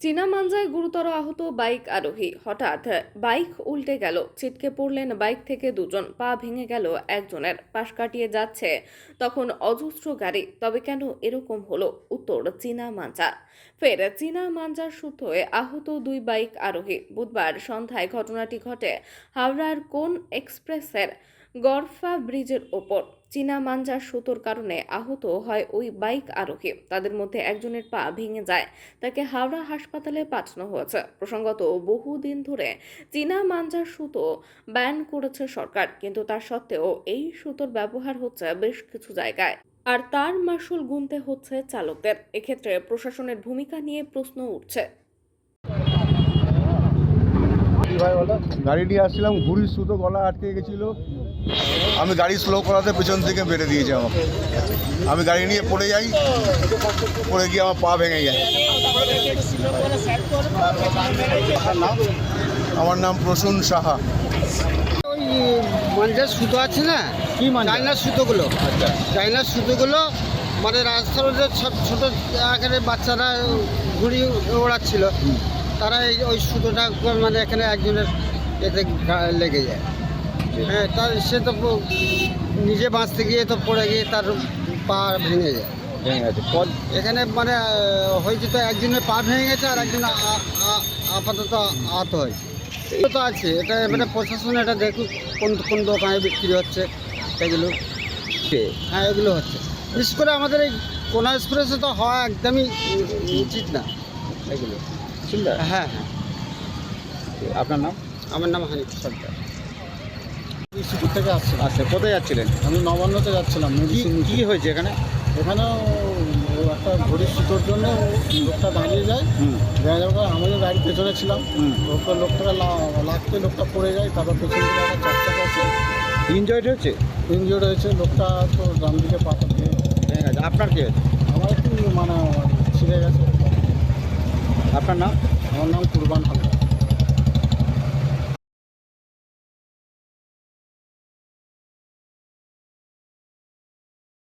চীনা মাঞ্জায় গুরুতর আহত বাইক আরোহী। হঠাৎ বাইক উল্টে গেল। ছিটকে পড়লেন বাইক থেকে দুজন। পা ভেঙে গেল একজনের। পাশ কাটিয়ে যাচ্ছে তখন অজস্র গাড়ি। তবে কেন এরকম হলো? উত্তর চীনা মাঞ্জা ফের চীনা মাঞ্জার সূত্রে আহত দুই বাইক আরোহী। বুধবার সন্ধ্যায় ঘটনাটি ঘটে হাওড়ার কোন এক্সপ্রেসের গরফা ব্রিজের ওপর। চীনা মাঞ্জার সুতোর কারণে আহত হয় ওই বাইক আরোহী। তাদের মধ্যে একজনের পা ভেঙে যায়। তাকে হাওড়া হাসপাতালে পাঠানো হয়েছে। প্রসঙ্গত, বহুদিন ধরে চীনা মাঞ্জার সুতো ব্যান করেছে সরকার। কিন্তু তার সত্ত্বেও এই সুতোর ব্যবহার হচ্ছে বেশ কিছু জায়গায়। আর তার মাসুল গুনতে হচ্ছে চালকদের। এক্ষেত্রে প্রশাসনের ভূমিকা নিয়ে প্রশ্ন উঠছে। গাড়ি নিয়ে আসছিলাম ঘুড়ির সুতো গলা আটকে গেছিল। আমি গাড়ি স্লো করাতে পেছন থেকে বেড়ে দিয়েছে আমাকে। আমি গাড়ি নিয়ে পড়ে যাই পড়ে গিয়ে আমার পা ভেঙে যায়। আমার নাম প্রসূন সাহা। ওই মাঞ্জার সুতো আছে না? কি? চাইনার সুতোগুলো। আচ্ছা। চাইনার সুতোগুলো মানে রাস্তার ছোট ছোট আকারে বাচ্চারা ঘুড়ি ওড়াচ্ছিল। তারা এই ওই সুতোটা মানে এখানে একজনের এতে লেগে যায়। হ্যাঁ তার সে তো নিজে বাঁচতে গিয়ে তো পড়ে গিয়ে তার পা ভেঙে যায়। এখানে মানে হয়েছে তো একজনের পা ভেঙে গেছে আর একজন আপাতত আহত হয়েছে। এগুলো তো আছে এটা মানে প্রশাসন এটা দেখুক কোন কোন দোকানে বিক্রি হচ্ছে এগুলো। হ্যাঁ এগুলো হচ্ছে। বিশেষ করে আমাদের এই কোনা এক্সপ্রেসে তো হওয়া একদমই উচিত না। এগুলো। চিন্তা হ্যাঁ হ্যাঁ। আপনার নাম? আমার নাম হানিফ সর্দার। সিটি থেকে আসছিলাম আচ্ছা কোথায় যাচ্ছিলেন? আমি নবান্নতে যাচ্ছিলাম কি মেডিসিন কি হয়েছে এখানে? এখানে একটা ঘড়ির সুতোর জন্য লোকটা দাঁড়িয়ে যায়। দেখা যাবে আমিও গাড়ির পেছনে ছিলাম। লোকটা লোকটাকে লা- লাগতে লোকটা পড়ে যায় তারপর পেছন থেকে একটা চার চাকা আছে। ইনজয়েড হয়েছে? ইনজিওর্ড হয়েছে লোকটা তো ডান দিকে পাতা দিয়ে আপনার কি? আমার একটু মানে ছিঁড়ে গেছে। আপনার নাম? আমার নাম কুরবান